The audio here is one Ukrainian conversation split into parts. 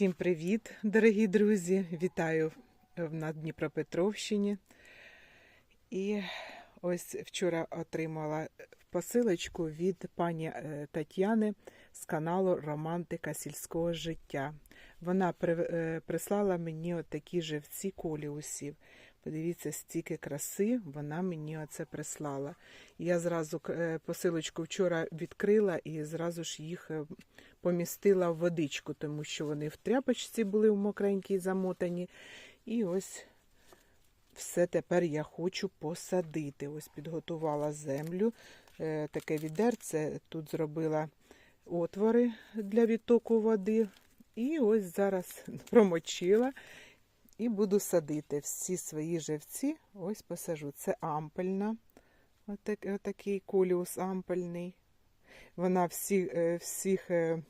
Всім привіт, дорогі друзі! Вітаю на Дніпропетровщині. І ось вчора отримала посилочку від пані е, Тетяни з каналу Романтика сільського життя. Вона е, прислала мені отакі живці коліусів. Подивіться, стільки краси вона мені оце прислала. Я зразу е, посилочку вчора відкрила і зразу ж їх е, помістила в водичку, тому що вони в тряпочці були в мокренькій замотані. І ось все тепер я хочу посадити. Ось підготувала землю. Е, Таке відерце. Тут зробила отвори для відтоку води. І ось зараз промочила і буду садити всі свої живці. Ось посажу. Це ампельна. Отак, отакий коліус ампельний. Вона всі, е, всіх е,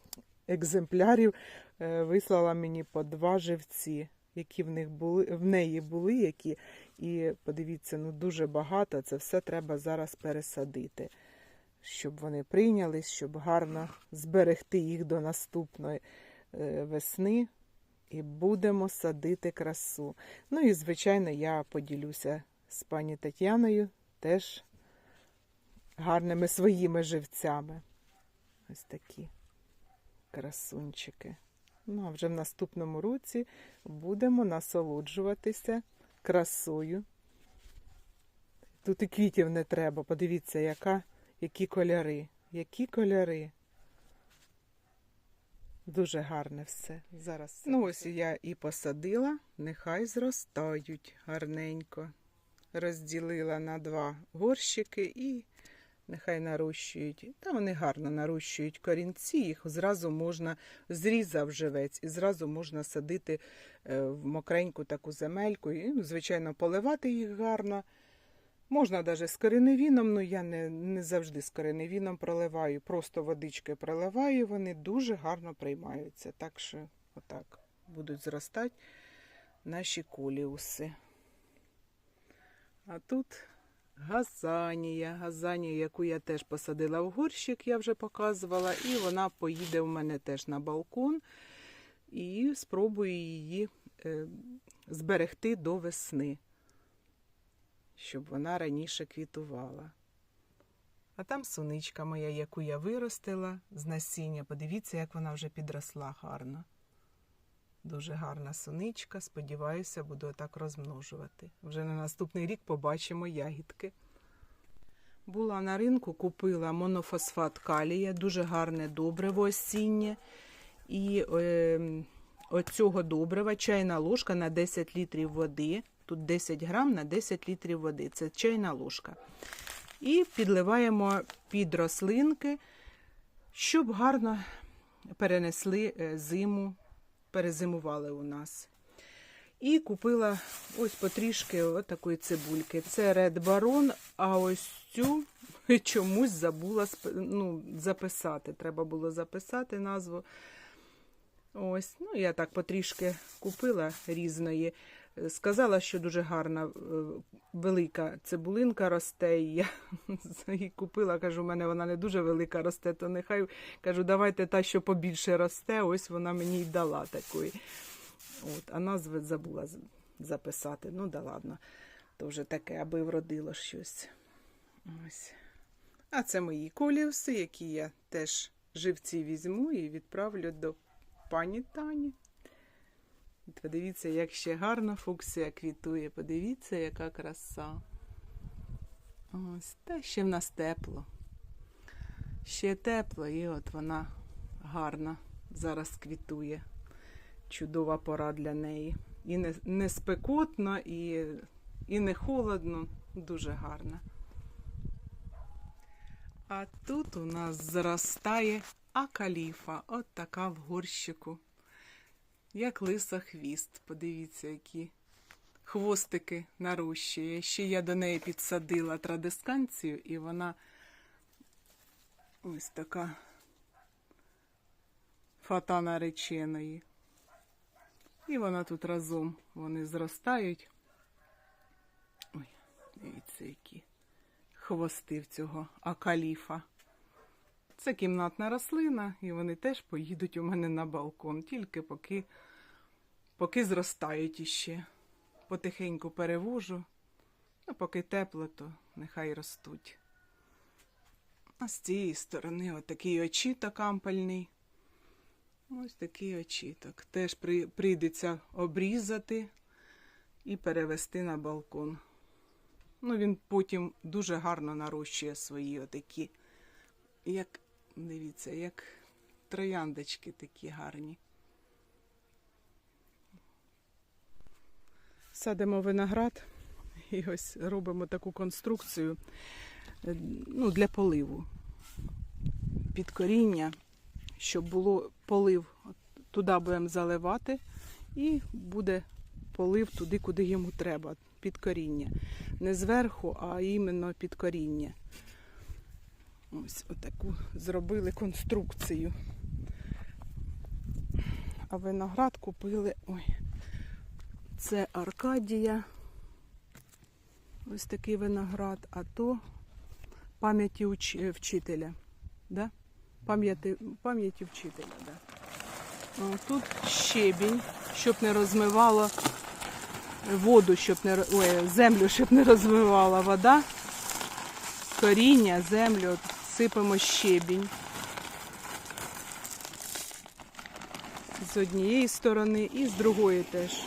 екземплярів е, вислала мені по два живці, які в них були, в неї були, які. І подивіться, ну дуже багато. Це все треба зараз пересадити, щоб вони прийнялись, щоб гарно зберегти їх до наступної весни. І будемо садити красу. Ну і, звичайно, я поділюся з пані Тетяною теж гарними своїми живцями. Ось такі красунчики. Ну, а вже в наступному році будемо насолоджуватися красою. Тут і квітів не треба. Подивіться, яка, які кольори. Які кольори. Дуже гарне все. Зараз. Ну, ось я і посадила, нехай зростають гарненько. Розділила на два горщики і нехай нарощують. Та вони гарно нарощують корінці, їх зразу можна, зрізав живець, і зразу можна садити е, в мокреньку таку земельку. І, ну, звичайно, поливати їх гарно. Можна навіть з кореневіном, але я не, не завжди з кореневіном проливаю. Просто водичкою проливаю, вони дуже гарно приймаються. Так що, отак, будуть зростати наші коліуси. А тут газанія. Газанія, яку я теж посадила в горщик, я вже показувала, і вона поїде в мене теж на балкон. І спробую її е, зберегти до весни, щоб вона раніше квітувала. А там суничка моя, яку я виростила з насіння. Подивіться, як вона вже підросла гарно. Дуже гарна суничка. Сподіваюся, буду так розмножувати. Вже на наступний рік побачимо ягідки. Була на ринку, купила монофосфат калія, дуже гарне добриво осіннє. І е, оцього добрива чайна ложка на 10 літрів води. Тут 10 грам на 10 літрів води. Це чайна ложка. І підливаємо під рослинки, щоб гарно перенесли е, зиму, перезимували у нас. І купила ось потрішки от такої цибульки. Це Red Baron, а ось цю чомусь забула ну, записати. Треба було записати назву. Ось, ну я так потрішки купила різної. Сказала, що дуже гарна е, велика цибулинка росте. І я її купила, кажу, у мене вона не дуже велика росте, то нехай кажу, давайте та, що побільше росте, ось вона мені й дала такої. От, а назви забула записати. Ну да ладно, то вже таке, аби вродило щось. Ось. А це мої коліуси, які я теж живці візьму і відправлю до пані Тані. Подивіться, як ще гарно фуксія квітує. Подивіться, яка краса. Ось, та ще в нас тепло. Ще тепло, і от вона гарна зараз квітує. Чудова пора для неї. І не, не спекотно, і, і не холодно. Дуже гарна. А тут у нас зростає акаліфа. От така в горщику. Як лиса хвіст. Подивіться, які хвостики нарощує. Ще я до неї підсадила традисканцію, і вона ось така фата нареченої. І вона тут разом вони зростають. Ой, дивіться, які хвости в цього акаліфа. Це кімнатна рослина, і вони теж поїдуть у мене на балкон, тільки поки, поки зростають іще. Потихеньку перевожу, а поки тепло, то нехай ростуть. А з цієї сторони отакий очіток ампельний. Ось такий очіток. Теж при, прийдеться обрізати і перевести на балкон. Ну, він потім дуже гарно нарощує свої отакі, як, дивіться, як трояндочки такі гарні. Садимо виноград і ось робимо таку конструкцію е, ну, для поливу. Під коріння, щоб було полив. Туди будемо заливати і буде полив туди, куди йому треба, під коріння. Не зверху, а іменно під коріння. Ось отаку зробили конструкцію. А виноград купили. Ой, це Аркадія. Ось такий виноград, а то пам'яті уч- вчителя. Да? Пам'яті, пам'яті вчителя, да. О, тут щебінь, щоб не розмивало воду, щоб не ой, землю, щоб не розмивала вода. Коріння, землю, сипемо щебінь. З однієї сторони і з другої теж.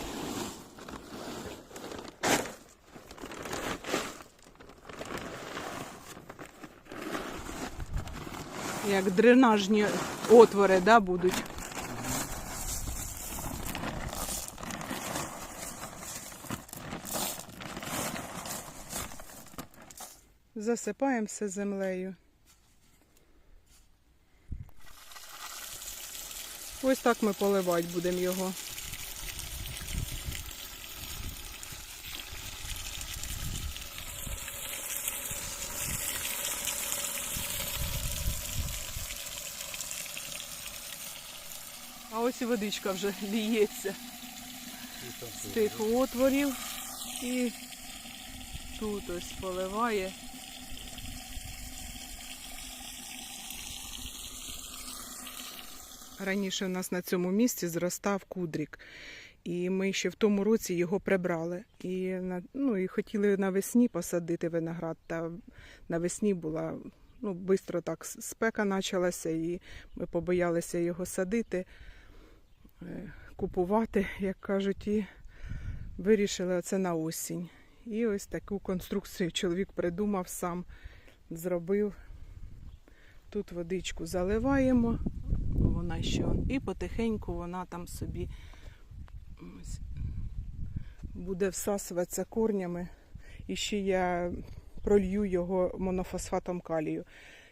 Як дренажні отвори, да, будуть. Засипаємо все землею. Ось так ми поливати будемо його. А ось і водичка вже ліється з тих отворів і тут ось поливає. Раніше у нас на цьому місці зростав кудрік. І ми ще в тому році його прибрали. І, ну, і хотіли навесні посадити виноград. Та навесні була ну, швидко так спека почалася, і ми побоялися його садити, е, купувати, як кажуть, і вирішили це на осінь. І ось таку конструкцію чоловік придумав сам, зробив. Тут водичку заливаємо, вона ще і потихеньку вона там собі буде всасуватися корнями. І ще я пролью його монофосфатом калію,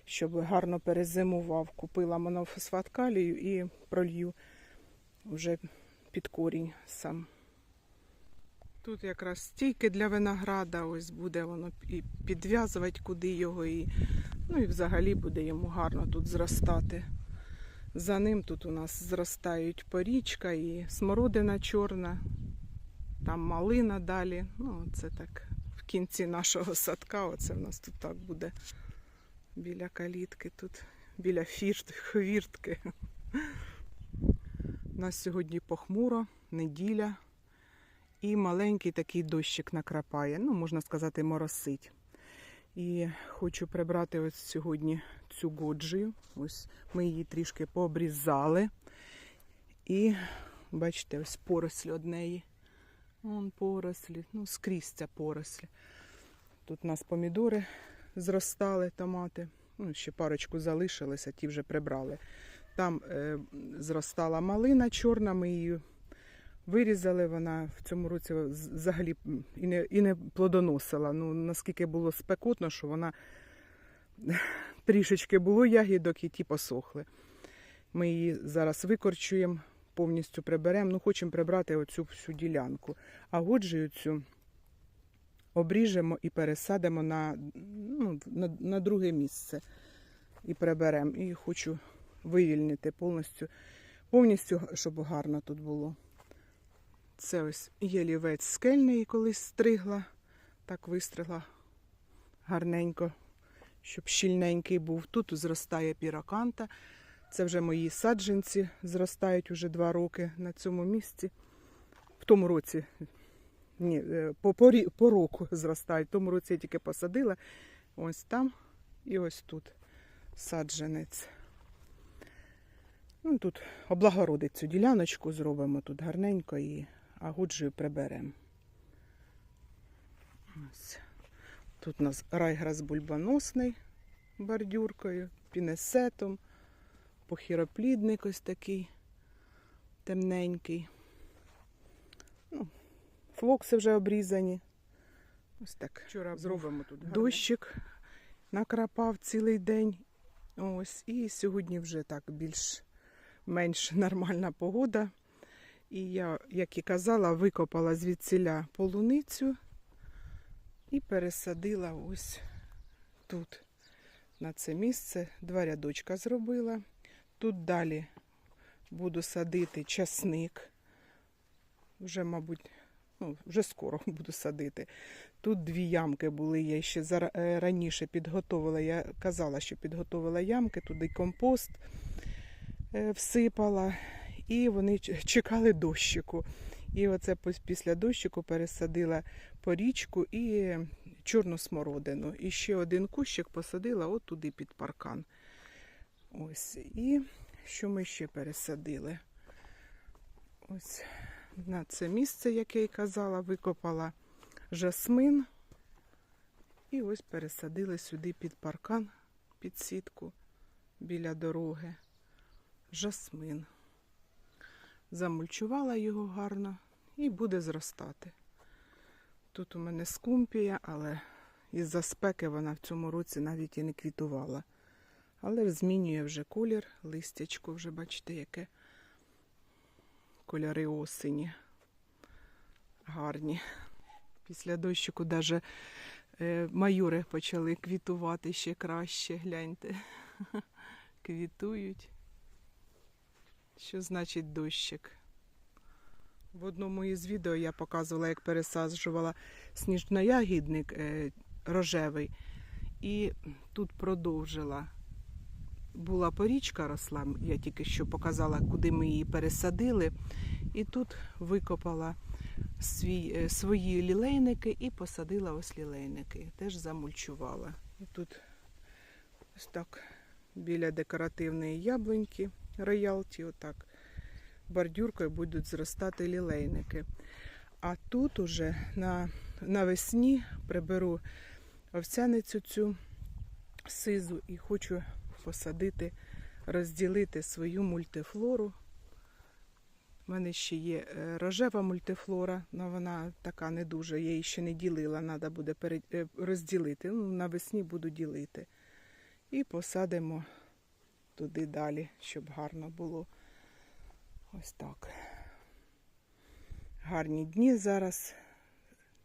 щоб гарно перезимував. Купила монофосфат калію і пролью вже під корінь сам. Тут якраз стійки для винограда, ось буде воно і підв'язувати куди його, і, ну і взагалі буде йому гарно тут зростати. За ним тут у нас зростають порічка і смородина чорна, там малина далі. Ну, це так в кінці нашого садка. Оце в нас тут так буде біля калітки, тут біля фірт, хвіртки. У нас сьогодні похмуро, неділя. І маленький такий дощик накрапає, ну, можна сказати, моросить. І хочу прибрати ось сьогодні цю годжію. Ось ми її трішки пообрізали. І бачите, ось поросль однеї. Вон порослі, ну скрізь ця поросль. Тут у нас помідори зростали, томати. Ну, ще парочку залишилося, ті вже прибрали. Там е, зростала малина чорна, ми її вирізали. Вона в цьому році взагалі і не, і не плодоносила. Ну, наскільки було спекотно, що вона трішечки було ягідок і ті посохли. Ми її зараз викорчуємо, повністю приберемо. Ну, хочемо прибрати оцю всю ділянку. А годжію цю обріжемо і пересадимо на, ну, на, на друге місце. І приберемо. І хочу вивільнити повністю, повністю, щоб гарно тут було. Це ось ялівець скельний, колись стригла, так вистригла гарненько щоб щільненький був. Тут зростає піраканта. Це вже мої саджанці зростають уже два роки на цьому місці. В тому році, ні, е, по, по, по року зростають. В тому році я тільки посадила. Ось там і ось тут саджанець. Ну, тут облагородить цю діляночку, зробимо тут гарненько і агуджею приберемо. Ось. Тут у нас райграс бульбоносний бордюркою, пінесетом, похіроплідник ось такий темненький. Ну, флокси вже обрізані. Ось так. Вчора зробимо тут дощик накрапав цілий день. Ось, і сьогодні вже так більш-менш нормальна погода. І я, як і казала, викопала звідсіля полуницю і пересадила ось тут, на це місце. Два рядочка зробила. Тут далі буду садити часник. Вже, мабуть, ну, вже скоро буду садити. Тут дві ямки були. Я ще зара- е, раніше підготовила. Я казала, що підготовила ямки, туди компост е, всипала, і вони чекали дощику. І оце після дощику пересадила порічку і чорну смородину. І ще один кущик посадила от туди під паркан. Ось. І що ми ще пересадили? Ось на це місце, яке я казала, викопала жасмин. І ось пересадили сюди під паркан, під сітку біля дороги. Жасмин. Замульчувала його гарно і буде зростати. Тут у мене скумпія, але із-за спеки вона в цьому році навіть і не квітувала. Але змінює вже колір, листячко вже бачите, яке кольори осені. Гарні. Після дощику навіть е, майори почали квітувати ще краще. Гляньте. Квітують. Що значить дощик? В одному із відео я показувала, як пересаджувала сніжноягідник е, рожевий. І тут продовжила. Була порічка росла, я тільки що показала, куди ми її пересадили. І тут викопала свій, е, свої лілейники і посадила ось лілейники. Теж замульчувала. І тут ось так біля декоративної яблуньки роялті, отак бордюркою будуть зростати лілейники. А тут уже на, навесні приберу овсяницю цю сизу і хочу посадити, розділити свою мультифлору. У мене ще є е, рожева мультифлора, але вона така не дуже, я її ще не ділила, треба буде е, розділити. Ну, навесні буду ділити. І посадимо туди далі, щоб гарно було. Ось так. Гарні дні зараз.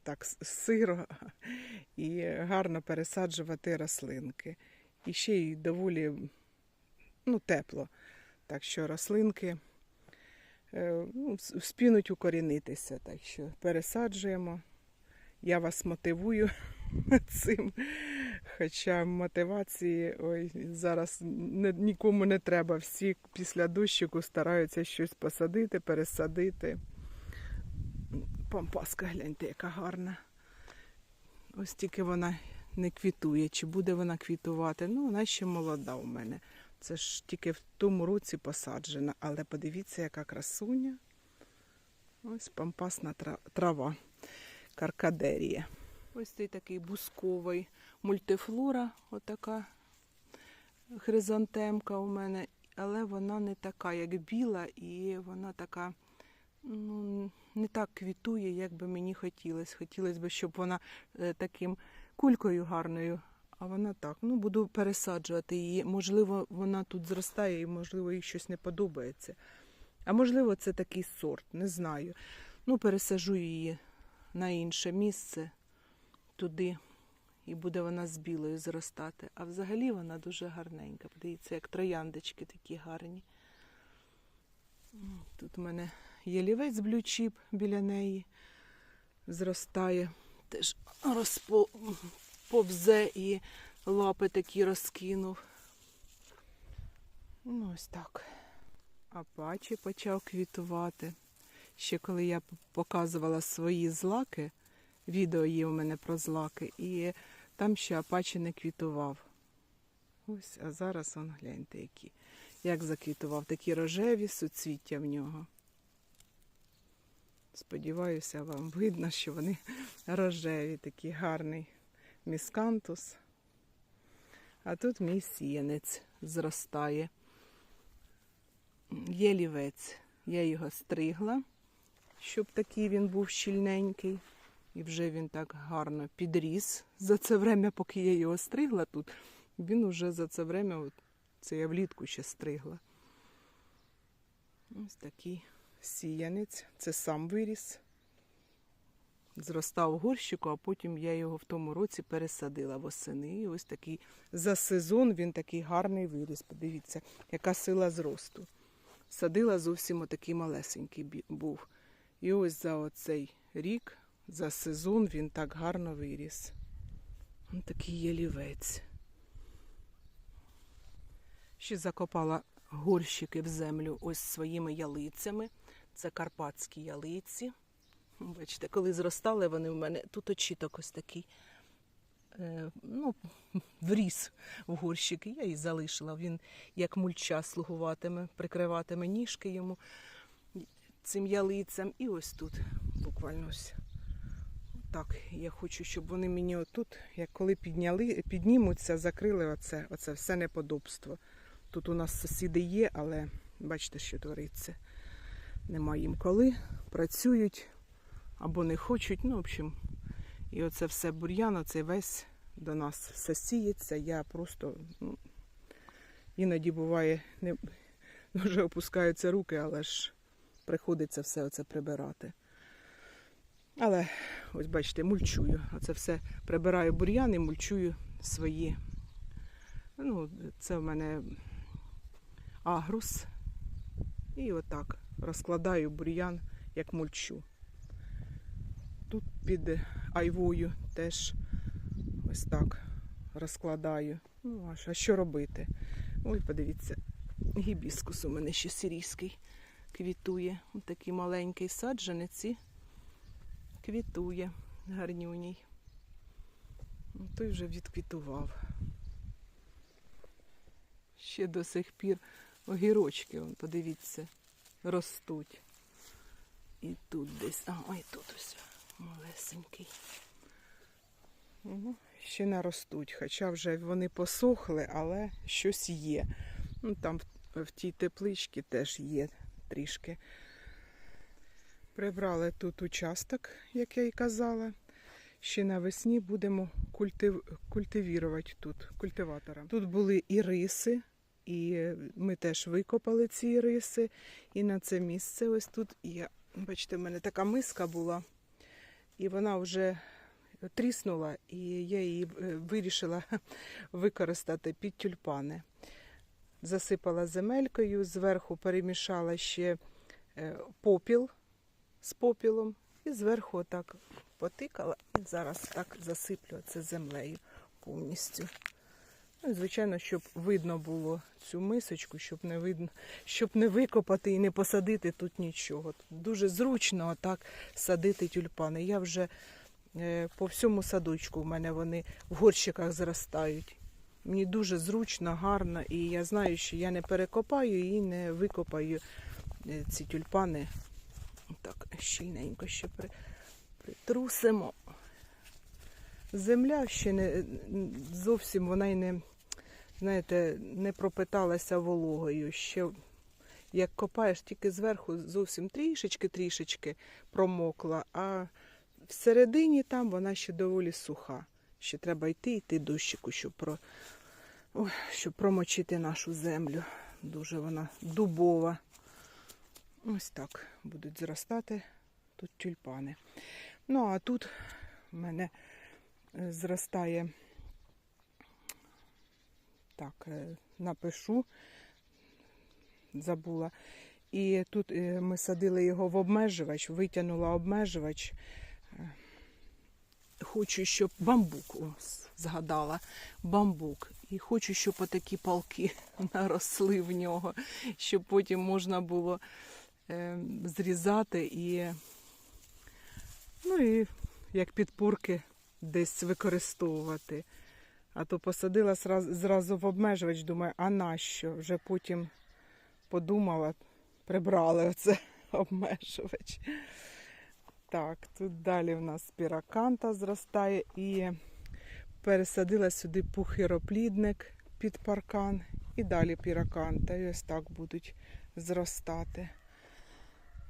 Так сиро і гарно пересаджувати рослинки. І ще й доволі ну, тепло. Так що рослинки е, ну, вспінуть укорінитися. Так що пересаджуємо. Я вас мотивую цим. Хоча мотивації ой, зараз не, нікому не треба. Всі після дощику стараються щось посадити, пересадити. Пампаска, гляньте, яка гарна. Ось тільки вона не квітує. Чи буде вона квітувати? Ну, вона ще молода у мене. Це ж тільки в тому році посаджена. Але подивіться, яка красуня. Ось пампасна трава. Каркадерія. Ось цей такий бусковий мультифлора, отака хризантемка у мене, але вона не така, як біла, і вона така ну, не так квітує, як би мені хотілося. Хотілося б, щоб вона е, таким кулькою гарною, а вона так. Ну, буду пересаджувати її. Можливо, вона тут зростає і, можливо, їй щось не подобається. А можливо, це такий сорт, не знаю. Ну, пересажу її на інше місце туди, і буде вона з білою зростати. А взагалі вона дуже гарненька. Подивіться, як трояндочки такі гарні. Тут у мене ялівець блючіп біля неї зростає. Теж розповзе і лапи такі розкинув. Ну, ось так. Апачі почав квітувати. Ще коли я показувала свої злаки, відео є у мене про злаки, і там ще апачі не квітував. Ось, а зараз он гляньте, які. Як заквітував, такі рожеві суцвіття в нього. Сподіваюся, вам видно, що вони рожеві, такий гарний міскантус. А тут мій сіянець зростає. Є лівець. Я його стригла, щоб такий він був щільненький. І вже він так гарно підріс. За це время, поки я його стригла тут, він уже за це время, це я влітку ще стригла. Ось такий сіянець. Це сам виріс. Зростав в горщику, а потім я його в тому році пересадила восени. І ось такий за сезон він такий гарний виріс. Подивіться, яка сила зросту. Садила зовсім отакий малесенький був. І ось за оцей рік, за сезон він так гарно виріс. Ось такий ялівець. Ще закопала горщики в землю ось своїми ялицями. Це карпатські ялиці. Бачите, коли зростали вони в мене, тут очіток ось такий. Е, ну, вріс в горщики. Я її залишила. Він як мульча слугуватиме, прикриватиме ніжки йому цим ялицям. І ось тут буквально ось. Так, я хочу, щоб вони мені отут, як коли підняли, піднімуться, закрили оце, оце все неподобство. Тут у нас сусіди є, але бачите, що твориться. Нема їм коли. Працюють або не хочуть. Ну, в общем, і оце все бур'ян, оце весь до нас все сіється. Я просто ну, іноді буває, не дуже опускаються руки, але ж приходиться все оце прибирати. Але ось бачите, мульчую. Оце все прибираю бур'ян і мульчую свої. Ну, це в мене агрус. І отак розкладаю бур'ян як мульчу. Тут під айвою теж ось так розкладаю. Ну, а що- робити? Ой, подивіться, гібіскус у мене ще сирійський квітує. Ось такий маленький саджанець квітує гарнюній. Ну, Той вже відквітував. Ще до сих пір огірочки, вон, подивіться, ростуть. І тут десь, а ой, тут ось малесенький. Ну, ще наростуть, хоча вже вони посохли, але щось є. Ну, там в тій тепличці теж є трішки. Прибрали тут участок, як я і казала. Ще навесні будемо культив... культивірувати тут культиватором. Тут були і риси, і ми теж викопали ці риси. І на це місце ось тут є. Бачите, в мене така миска була, і вона вже тріснула, і я її е, вирішила використати під тюльпани. Засипала земелькою, зверху перемішала ще е, попіл з попілом, і зверху отак потикала, і зараз так засиплю це землею повністю. Ну, звичайно, щоб видно було цю мисочку, щоб не видно, щоб не викопати і не посадити тут нічого. Дуже зручно отак садити тюльпани. Я вже е, по всьому садочку в мене вони в горщиках зростають. Мені дуже зручно, гарно, і я знаю, що я не перекопаю і не викопаю е, ці тюльпани. Так, щільненько ще при, притрусимо. Земля ще не зовсім вона й не, знаєте, не пропиталася вологою. Ще як копаєш, тільки зверху зовсім трішечки-трішечки промокла, а всередині там вона ще доволі суха. Ще треба йти, йти дощику, щоб, про, щоб промочити нашу землю. Дуже вона дубова. Ось так будуть зростати тут тюльпани. Ну, а тут в мене е, зростає, так, е, напишу, забула. І тут е, ми садили його в обмежувач, витягнула обмежувач. Хочу, щоб бамбук о, згадала. Бамбук. І хочу, щоб отакі палки наросли в нього, щоб потім можна було зрізати і, ну і як підпорки десь використовувати. А то посадила зразу в обмежувач, думаю, а нащо? Вже потім подумала, прибрали оце обмежувач. Так, тут далі в нас піраканта зростає і пересадила сюди пухироплідник під паркан і далі піраканта. І ось так будуть зростати.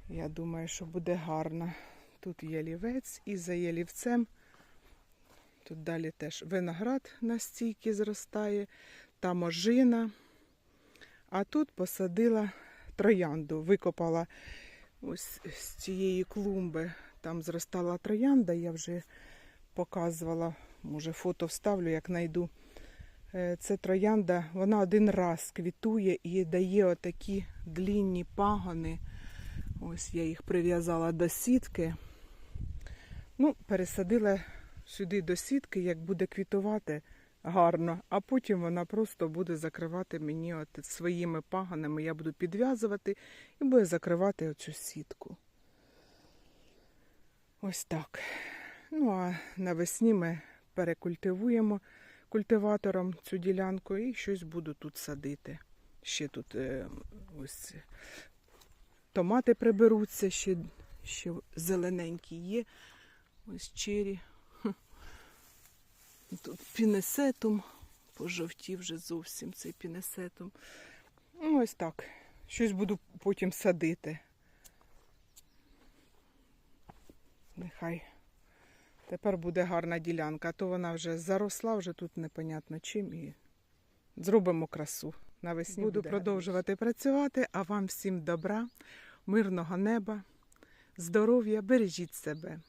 Я думаю, що буде гарно. Тут ялівець і за ялівцем. Тут далі теж виноград на стійки зростає, там ожина. А тут посадила троянду, викопала ось з цієї клумби. Там зростала троянда, я вже показувала, може фото вставлю, як знайду. Е, Це троянда, вона один раз квітує і дає отакі длінні пагони. Ось я їх прив'язала до сітки. Ну, пересадила сюди до сітки, як буде квітувати гарно, а потім вона просто буде закривати мені от своїми паганами. Я буду підв'язувати і буде закривати оцю сітку. Ось так. Ну а навесні ми перекультивуємо культиватором цю ділянку і щось буду тут садити. Ще тут е, ось томати приберуться, ще, ще зелененькі є. Ось чері. Тут пінесетум. Пожовтів вже зовсім цей пінесетум. Ну, ось так. Щось буду потім садити. Нехай. Тепер буде гарна ділянка, а то вона вже заросла, вже тут непонятно чим і зробимо красу. Навесні буду буде продовжувати працювати, а вам всім добра, мирного неба, здоров'я, бережіть себе.